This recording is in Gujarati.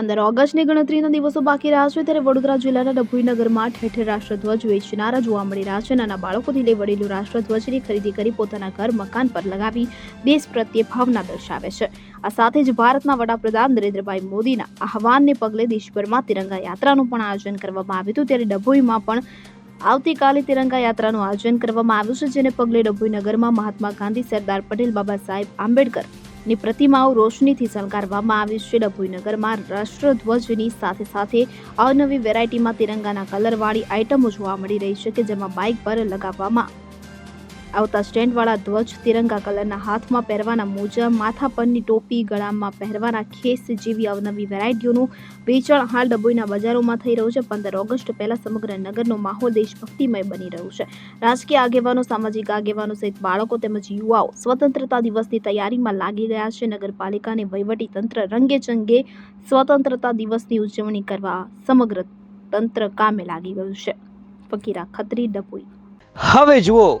પંદર ઓગસ્ટની ગણતરીના દિવસો બાકી રહ્યા છે, ત્યારે વડોદરા જિલ્લાના ડભોઈનગરમાં ઠેર ઠેર રાષ્ટ્રધ્વજ વેચનારા જોવા મળી રહ્યા છે નાના બાળકોથી લઈ વડીલો રાષ્ટ્રધ્વજની ખરીદી કરી પોતાના ઘર, મકાન પર લગાવી દેશ પ્રત્યે ભાવના દર્શાવે છે. આ સાથે જ ભારતના વડાપ્રધાન નરેન્દ્રભાઈ મોદીના આહવાનને પગલે દેશભરમાં તિરંગા યાત્રાનું પણ આયોજન કરવામાં આવ્યું હતું, ત્યારે ડભોઈમાં પણ આવતીકાલે તિરંગા યાત્રાનું આયોજન કરવામાં આવ્યું છે, જેને પગલે ડભોઈ નગરમાં મહાત્મા ગાંધી, સરદાર પટેલ, બાબા સાહેબ આંબેડકર ની પ્રતિમાઓ રોશનીથી શણગારવામાં આવી છે. ડભોઈનગરમાં રાષ્ટ્રધ્વજની સાથે સાથે અવનવી વેરાયટીમાં તિરંગાના કલરવાળી આઇટમો જોવા મળી રહી છે કે જેમાં બાઇક પર લગાવવામાં આવતા સ્ટેન્ડવાળા ધ્વજ તિરંગા કલરના હાથમાં પહેરવાના મોજા, માથા પરની ટોપી, ગળામાં પહેરવાના ખેસ જેવી અવનવી વેરાયટીઓનું વેચાણ હાલ ડભોઈના બજારોમાં થઈ રહ્યું છે. પંદર ઓગસ્ટ પહેલાં સમગ્ર નગરનો માહોલ દેશભક્તિમય બની રહ્યું છે. રાજકીય આગેવાનો, સામાજિક આગેવાનો સહિત બાળકો તેમજ યુવાઓ સ્વતંત્રતા દિવસની તૈયારીમાં લાગી ગયા છે. નગરપાલિકાની વહીવટી તંત્ર રંગે ચંગે સ્વતંત્રતા દિવસની ઉજવણી કરવા સમગ્ર તંત્ર કામે લાગી ગયું છે. ફકીરા ખત્રી, ડભોઈ. હવે જુઓ